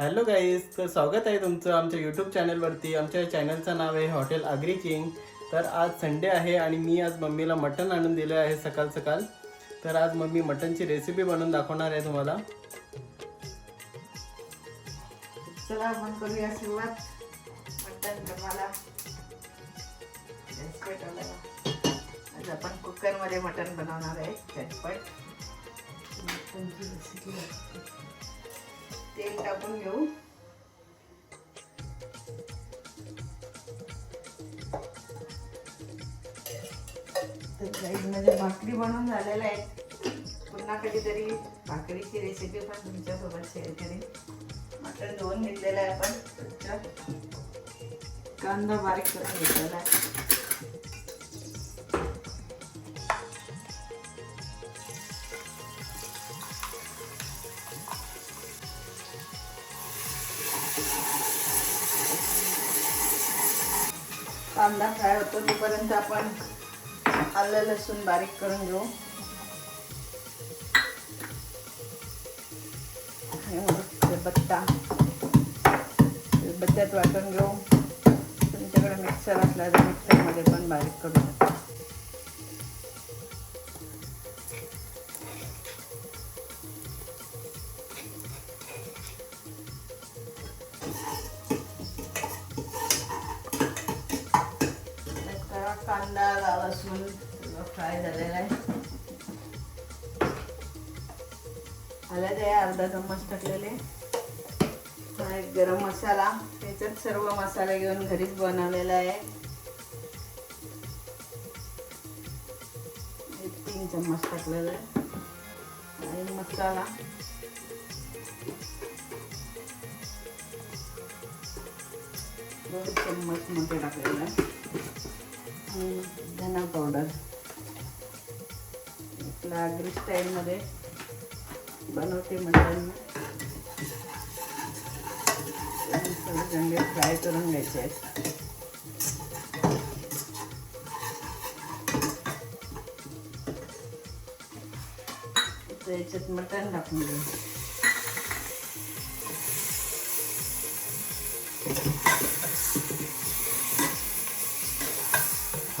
Hello guys तर स्वागत आहे तुमचं आमच्या यूट्यूब चॅनलवरती आमच्या चॅनलचं नाव आहे हॉटेल आग्री किंग तर आज संडे आहे आणि मी आज मम्मीला मटण आणून दिलं आहे सकाळ सकाळ. तर आज मम्मी मटणची रेसिपी बनवून दाखवणार आहे तुम्हाला. चला आपण करूया सुरुवात. मटण बनवायला. गॅस पेटवला आज आपण कुकरमध्ये मटण बनवणार झटपट आहे. तेल टाकून घेऊ. म्हणजे भाकरी बनवून झालेल्या आहेत. पुन्हा कधीतरी भाकरीची रेसिपी पण तुमच्यासोबत शेअर करेन. मटण धुवून घेतलेलं आहे आपण. कांदा बारीक करून घेतलेला आहे. कांदा फ्राय होतो तोपर्यंत आपण आलं लसूण बारीक करून घेऊ. बत्ता. बत्त्यात वाटून घेऊ. तुमच्याकडे मिक्सर असला तर मिक्सरमध्ये पण बारीक करू शकतो कांदा लसूण फ्राय झालेला आहे हळद आहे अर्धा चम्मच टाकलेले हा एक गरम मसाला त्याच्यात सर्व मसाला घेऊन घरीच बनवलेला आहे एक तीन चम्मच टाकलेला आहे आणि मसाला दोन चम्मच मध्ये टाकलेला आहे एवढंच. नागरी आपल्या स्टाईलमध्ये बनवते मटण सगळे फ्राय करून घ्यायचे आहेत. त्याच्यात मटण टाकून घेऊ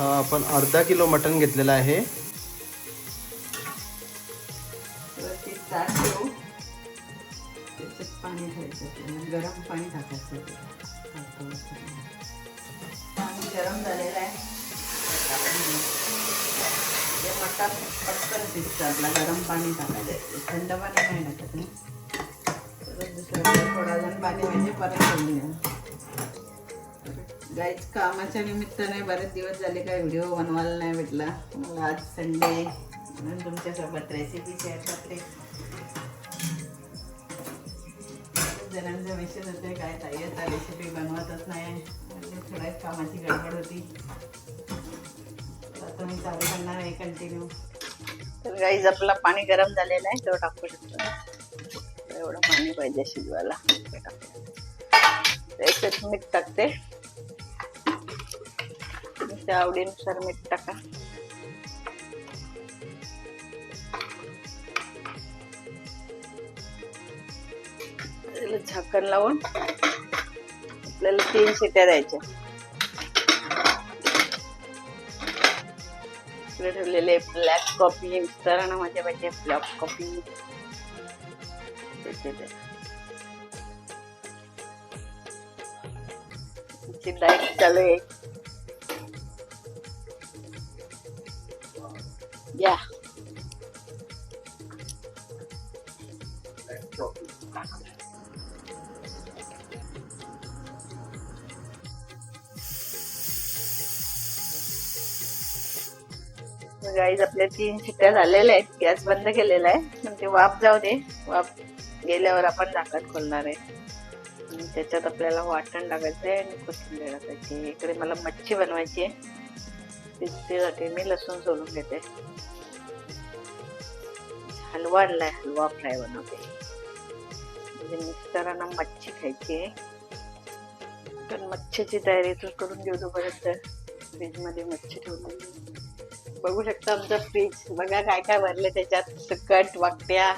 हा आपण अर्धा किलो मटण घेतलेलं आहे. पाणी ठेवायचं गरम पाणी टाकायचं पाणी गरम झालेलं आहे. ते पटकन शिजतं आपला गरम पाणी टाकायचं आहे. थंड पाणी नाही टाकत कामाच्या निमित्ताने बरेच दिवस झाले काय व्हिडिओ बनवायला नाही भेटला. मला आज संडे म्हणून तुमच्यासोबत रेसिपी शेअर करते. खूप जणांचा होते काय ताई आता रेसिपी बनवतच नाही. म्हणजे थोड्याच कामाची गडबड होती. आता मी चालू करणार आहे कंटिन्यू तर गाईज आपला पाणी गरम झालेलं आहे. तो टाकू शकतो एवढं पाणी पाहिजे शिजवायला. त्याच्यात मीठ टाकते तुमच्या आवडीनुसार मीठ टाका. त्याला झाकण लावून आपल्याला तीन शिट्या द्यायच्या. इकडे ठेवलेले ब्लॅक कॉफी विस्तारानं माझ्या पाहिजे ब्लॅक कॉफी डाएट चालू आहे. गाईज आपल्या तीन शिट्ट्या झालेल्या आहेत. गॅस बंद केलेला आहे. पण ते वाफ जाऊ दे. वाफ गेल्यावर आपण झाकण खोलणार आहे. आणि त्याच्यात आपल्याला वाटण टाकायचं आहे आणि कोथिंबीर टाकायची इकडे मला मच्छी बनवायची आहे. त्यासाठी मी लसूण सोलून घेते. हलवा आणलाय. हलवा फ्राय बनवते. म्हणजे मिस्टरांना मच्छी खायची आहे. तर मच्छीची तयारी तर करून घेऊ तोपर्यंत फ्रीजमध्ये मच्छी ठेवली बघू शकता आमचं फ्रीज. बघा काय काय भरले त्याच्यात. सकट वाकट्या.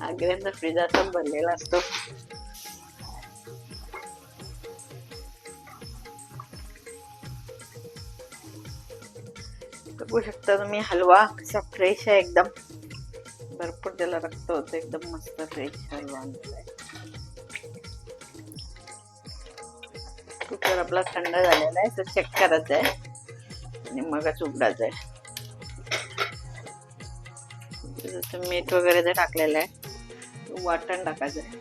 आग्र्यांचा फ्रीज असाच भरलेला असतो. बघू शकता तुम्ही हलवा कसा फ्रेश आहे एकदम. भरपूर त्याला रक्त होतं एकदम मस्त फ्रेश हलवा आणलेला आहे कुकर आपला थंड झालेला आहे तर चेक करायचा आहे. आणि मगच उघडायचं आहे. जसं मीठ वगैरे जे टाकलेलं आहे वाटण टाकायचं आहे.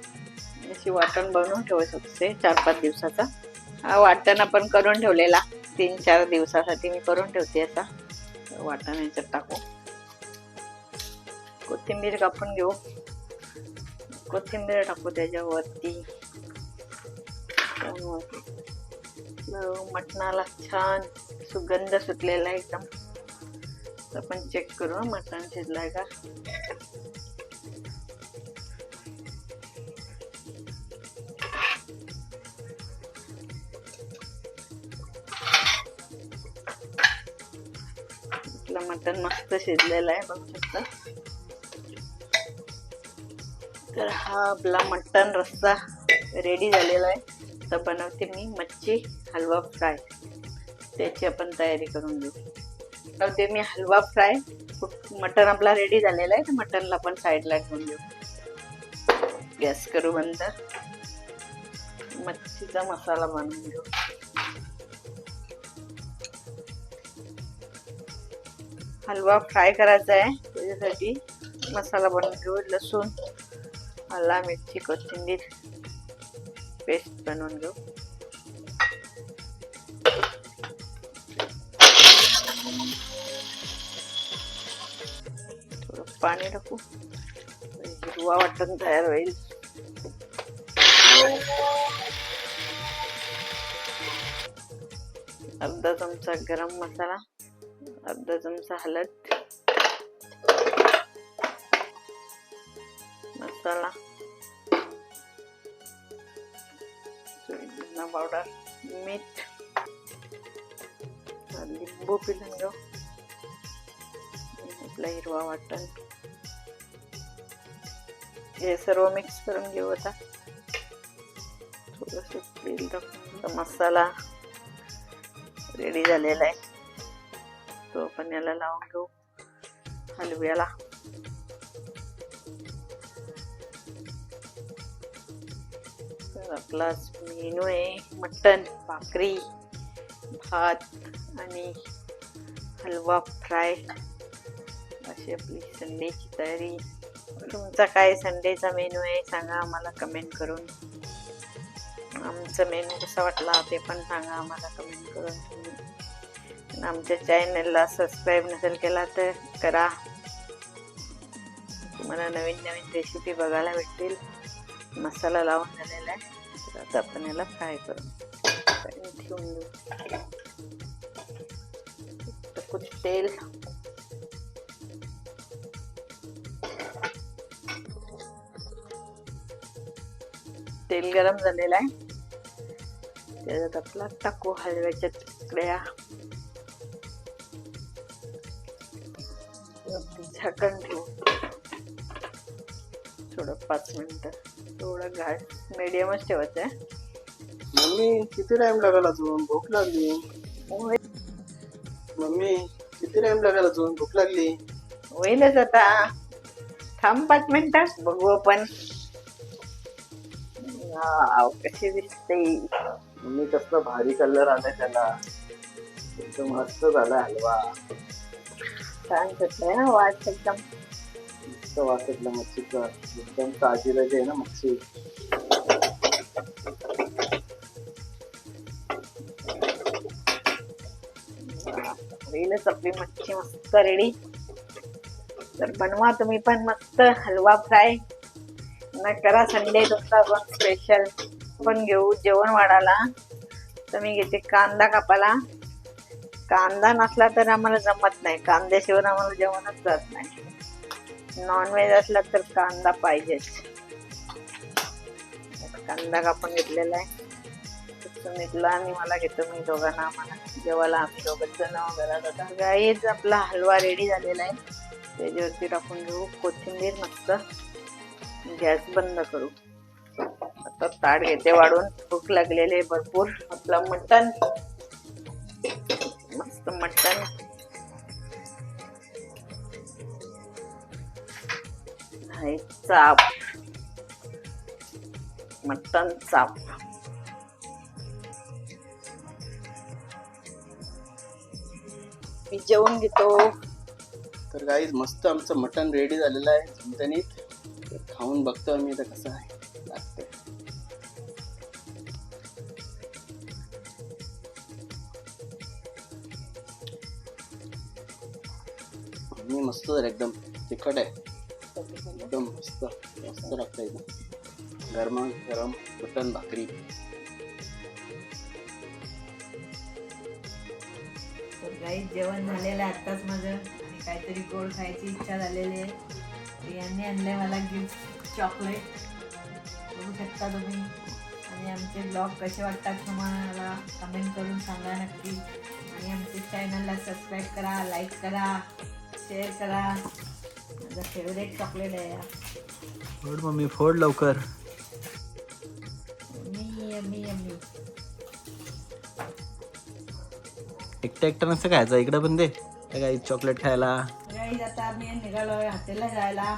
अशी वाटण बनवून ठेवू शकते चार पाच दिवसाचा. हा वाटण आपण करून ठेवलेला. तीन चार दिवसासाठी मी करून ठेवते आता. वाटण याच्यात टाकू. कोथिंबीर कापून घेऊ. कोथिंबीर टाकू त्याच्यावरती. मटणाला छान सुगंध सुटलेला आहे एकदम. आपण चेक करू मटण शिजलाय का? मटण मस्त शिजलेलं आहे बघू शकता तर हा आपला मटण रस्सा रेडी झालेला आहे. तर बनवते मी मच्छी हलवा फ्राय. त्याची आपण तयारी करून घेऊ. बनवते मी हलवा फ्राय. मटण आपला रेडी झालेला आहे. तर मटणला आपण साईडला ठेवून घेऊ गॅस करू बंद. मच्छीचा मसाला बनवून घेऊ. हलवा फ्राय करायचा आहे. त्याच्यासाठी मसाला बनवून घेऊ. लसूण. आला मिरची कोथिंबीर पेस्ट बनवून घेऊ थोडं पाणी टाकू हिरवा वाटण तयार होईल अर्धा चमचा गरम मसाला अर्धा चमचा हळद मसाला धना पावडर मीठ लिंबू पिळून घेऊ. आपला हिरवा वाटण. हे सर्व मिक्स करून घेऊ आता. थोडस तेल टाकून मसाला रेडी झालेला आहे. तो आपण याला लावून घेऊ. हलव्याला. आपला मेनू आहे. मटन भाकरी भात आणि हलवा फ्राय. अशी आपली संडेची तयारी. तुमचा काय संडेचा मेनू आहे सांगा आम्हाला कमेंट करून. आमचा मेनू कसा वाटला ते पण सांगा आम्हाला कमेंट करून. तुम्ही आमच्या चॅनलला सबस्क्राईब नसेल केला तर करा. तुम्हाला नवीन नवीन रेसिपी बघायला भेटतील. मसाला लावून झालेला आहे. तर आता आपण याला फ्राय करू ठेवून देऊ कुछ तेल. तेल गरम झालेलं आहे. त्याच्यात आपला टाकू हलव्याच्या तुकड्या. झाकण ठेवू थोडं पाच मिनिटं. थोडं घाट मीडियमच ठेवायचं आहे. मम्मी किती टाइम लागेल अजून भूक लागली. मम्मी किती टाइम लागेल अजून भूक लागली. होईलच आता. थांब पाच मिनिटात बघू आपण. वाव, कशी दिसते. मम्मी कसला भारी कलर आलाय त्याला. एकदम मस्त झाला हलवा. छान सुटलंय ना वास एकदम. मस्त वाटतला मच्छीचा. एकदम ताजी ताजी आहे ना मच्छी. होईलच आपली मच्छी मस्त रेडी. तर बनवा तुम्ही पण मस्त हलवा फ्राय. न करा संडे तुमचा पण स्पेशल पण घेऊ जेवण वाढायला. तर मी घेते कांदा कापाला कांदा नसला तर आम्हाला जमत नाही. कांद्याशिवाय आम्हाला जेवणच जात नाही. नॉनव्हेज असला तर कांदा पाहिजेच. कांदा कापून घेतलेला आहे. सुमितला आणि मला घेतो मी दोघांना आम्हाला. जेवायला आम्ही दोघंच जण घरात होता गाईच आपला हलवा रेडी झालेला आहे. त्याच्यावरती टाकून घेऊ कोथिंबीर मस्त. गॅस बंद करू. आता ताट घेते वाढून. भूक लागलेली आहे भरपूर. आपलं मटण. मस्त मटण. चाप मटन चाप मी जेवण घेतो तर गाईज मस्त आमचं मटण रेडी झालेलं आहे झणझणीत खाऊन बघतो आम्ही आता कसं आहे. लागतंय. मी मस्त जर एकदम तिखट आहे. मस्त मस्त लागतं एकदम गरमा गरम मटण भाकरी तर काही जेवण झालेलं आहे आत्ताच माझं. आणि काहीतरी गोड खायची इच्छा झालेली आहे. यांनी आणलंय मला गिफ्ट चॉकलेट बघू शकता तुम्ही. आणि आमचे ब्लॉग कसे वाटतात तुम्हाला कमेंट करून सांगा नक्की. आणि आमच्या चॅनलला सबस्क्राईब करा लाईक करा शेअर करा. माझं फेवरेट चॉकलेट आहे या फोड मम्मी फोड लवकर. मी यम्मी यम्मी एकटं एकटं नसतं खायचं इकडं पण दे. काही चॉकलेट खायला. गाईज आता आम्ही निघालो हॉटेलला जायला.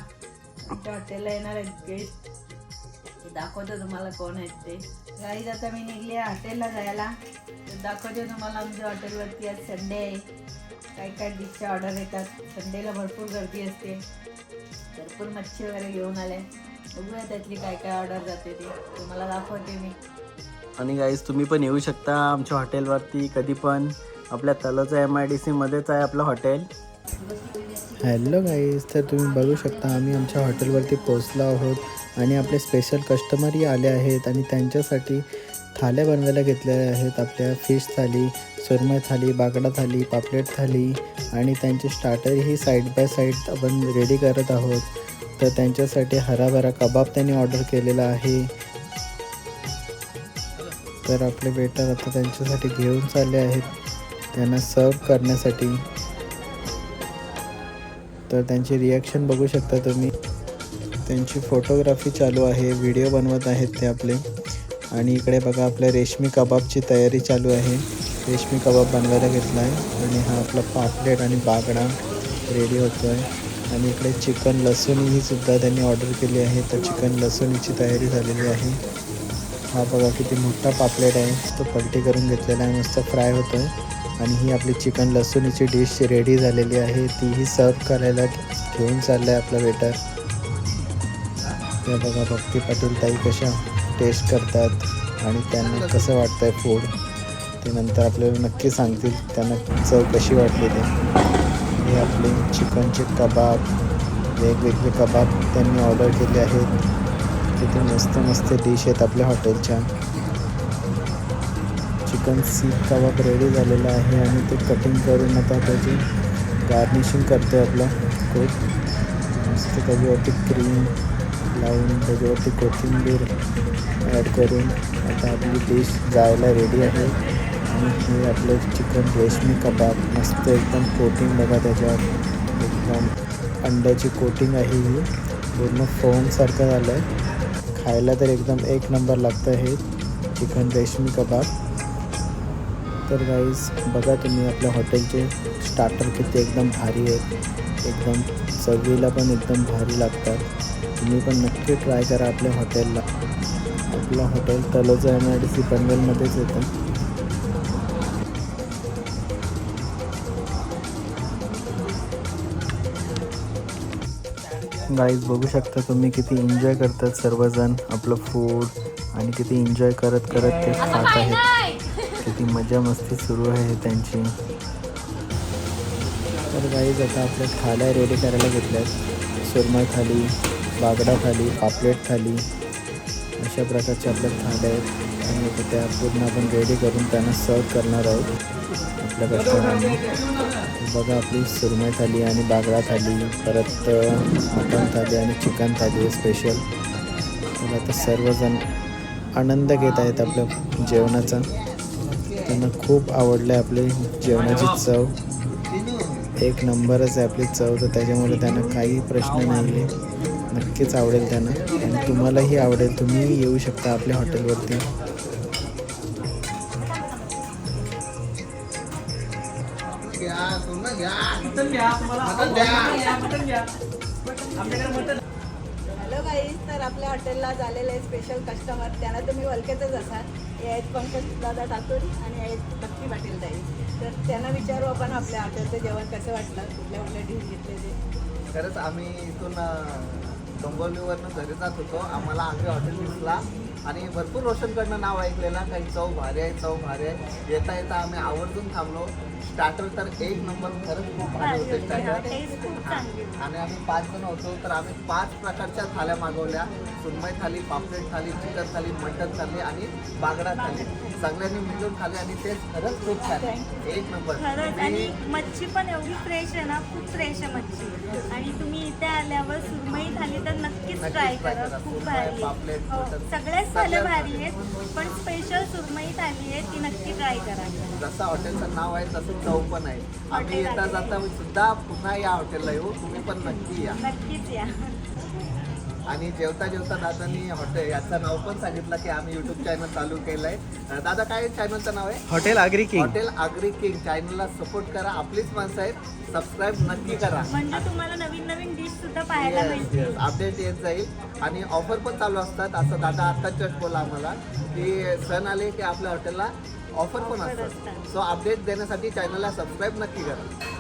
आमच्या हॉटेलला येणार आहेत गेस्ट दाखवतो तुम्हाला कोण आहेत ते. गाईज आता मी निघली आहे हॉटेलला जायला. तर दाखवते तुम्हाला आमच्या हॉटेलवरती आज संडे आहे. काय काय डिशच्या ऑर्डर येतात संडेला भरपूर गर्दी असते. भरपूर मच्छी वगैरे घेऊन आले. बघूया त्यातली काय काय ऑर्डर जाते ते. तुम्हाला दाखवते मी. आणि गाईज तुम्ही पण येऊ शकता आमच्या हॉटेलवरती कधी पण. आपल्या तलोचं एम आय डी सीमध्येच आहे आपलं हॉटेल हॅलो गाईज तर तुम्ही बघू शकता आम्ही आमच्या हॉटेलवरती पोचलो आहोत. आणि आपले स्पेशल कस्टमरही आले आहेत आणि त्यांच्यासाठी थाल्या बनवायला घेतलेल्या आहेत. आपल्या फिश थाली सुरमई थाली बाकडा थाली पापलेट थाली आणि त्यांचे स्टार्टरही साईड बाय साईड आपण रेडी करत आहोत. तर त्यांच्यासाठी हराभरा कबाब त्यांनी ऑर्डर केलेला आहे. तर आपले वेटर आता त्यांच्यासाठी घेऊन चालले आहेत. त्यांना सर्व करण्यासाठी. तर त्यांची रिॲक्शन बघू शकता तुम्ही. त्यांची फोटोग्राफी चालू आहे. व्हिडिओ बनवत आहेत ते आपले. आणि इकडे बघा आपल्या रेशमी कबाबची तयारी चालू आहे. रेशमी कबाब बनवायला घेतला आहे आणि हा आपला पापलेट आणि बागडा रेडी होतो आहे आणि इकडे चिकन लसूणही सुद्धा त्यांनी ऑर्डर केली आहे. तर चिकन लसूणीची तयारी झालेली आहे. हा बघा किती मोठा पापलेट आहे. तो पलटी करून घेतलेला आहे. मस्त फ्राय होतो आहे आणि ही आपली चिकन लसूणीची डिश रेडी झालेली आहे. तीही सर्व करायला घेऊन चाललं आहे आपला वेटर ते बघा भक्ती पाटील ताई कशा टेस्ट करतात आणि त्यांना कसं वाटतं आहे फूड ते नंतर आपल्याला नक्की सांगतील त्यांना चव कशी वाटली ते. हे आपले चिकनचे कबाब वेगवेगळे कबाब त्यांनी ऑर्डर केले आहेत. तिथे मस्त मस्त डिश आहेत आपल्या हॉटेलच्या चिकन सीख कबाब रेडी झालेला आहे आणि ते कटिंग करून आता त्याची गार्निशिंग करतो आहे आपला खूप मस्त त्याच्यावरती क्रीम लावून त्याच्यावरती कोथिंबीर ॲड करून आता आपली डिश जायला रेडी आहे. आणि हे आपलं चिकन रेशमी कबाब मस्त एकदम कोटिंग बघा त्याच्यावर. एकदम अंड्याची कोटिंग आहे ही. पूर्ण फोमसारखं झालं आहे खायला तर एकदम एक नंबर लागतं हे चिकन रेशमी कबाब तर गाईज बघा तुम्ही आपल्या हॉटेलचे स्टार्टर किती एकदम भारी आहेत. एकदम चवीला पण एकदम भारी लागतात. तुम्ही पण नक्की ट्राय करा आपल्या हॉटेलला आपलं hotel Taloja M I D C पनवेलमध्येच येतं. गाईज बघू शकता तुम्ही किती एन्जॉय करतात सर्वजण आपलं फूड आणि किती एन्जॉय करत करत ते खात आहेत. किती मजा मस्ती सुरू आहे त्यांची. तर गाईज आता आपल्या थाल्या रेडी करायला घेतल्यात. सुरमई थाली बागडा थाली पापलेट थाली अशा प्रकारच्या आपल्या थाल्या आहेत आणि त्या पूर्ण आपण रेडी करून त्यांना सर्व करणार आहोत. आपल्या कस्टमरांनी बघा आपली सुरमई थाली आणि बागडा थाली परत मटण थाली आणि चिकन थाली आहे स्पेशल तर आता सर्वजण आनंद घेत आहेत आपल्या जेवणाचा. त्यांना खूप आवडलं आहे आपली जेवणाची चव. एक नंबरच आहे आपली चव तर त्याच्यामुळे त्यांना काही प्रश्न नाही आहे नक्कीच आवडेल त्यांना. आणि तुम्हालाही आवडेल. तुम्हीही येऊ शकता आपल्या हॉटेलवरती. हॅलो गाईज तर आपल्या हॉटेलला झालेले स्पेशल कस्टमर त्यांना तुम्ही ओळखतच असाल. हे आहेत पंकज दादा ठाकूर आणि आहेत भक्ती पाटील ताई. तर त्यांना विचारू आपण आपल्या हॉटेलचं जेवण कसं वाटलं कुठल्या कुठल्या डिश घेतले ते खरंच आम्ही इथून डोंबिवलीवरनं घरी जात होतो. आम्हाला आम्ही हॉटेल दिसला. आणि भरपूर रोशनकडनं नाव ऐकलेलं काही चव भारी आहे चव भारी आहे. येता येता आम्ही आवर्जून थांबलो. स्टार्टर तर एक नंबर खरंच खूप भारी होते स्टार्टर आणि आम्ही पाच जण होतो तर आम्ही पाच प्रकारच्या थाल्या मागवल्या. सुरमई थाली पापलेट थाली चिकन थाली मटन थाली आणि बागडा थाली. सगळ्यांनी मिळून खाली आणि ते खरंच खूप छान. एक नंबर खरंच आणि मच्छी पण एवढी फ्रेश आहे ना खूप फ्रेश आहे मच्छी. आणि तुम्ही इथे आल्यावर सुरमई झाली तर नक्कीच ट्राय करा. खूप भारी पापलेट, हो. सगळ्याच थाल्या सगळ्याच भारी आहेत पण स्पेशल सुरमई थाली आहे ती नक्की ट्राय करा. जसं हॉटेलचं नाव आहे तसं चव पण आहे. आम्ही येता. जाता सुद्धा पुन्हा या हॉटेलला येऊ तुम्ही पण नक्की या. नक्कीच या. आणि जेवता जेवता दादानी हॉटेल याचं नाव पण सांगितलं की आम्ही युट्यूब चॅनल चालू केलंय. अं, दादा काय चॅनलचं नाव आहे? Hotel Agri king. Hotel Agri king. चॅनलला सपोर्ट करा. आपलीच माणसं आहेत. सबस्क्राईब नक्की करा. म्हणजे तुम्हाला नवीन नवीन डिश सुद्धा पाहायला मिळतील. अपडेट येत जाईल. आणि ऑफर पण चालू असतात. असं दादा आता जस्ट बोला आम्हाला की सण आले की आपल्या हॉटेलला ऑफर पण असतात. सो अपडेट देण्यासाठी चॅनलला सबस्क्राईब नक्की करा.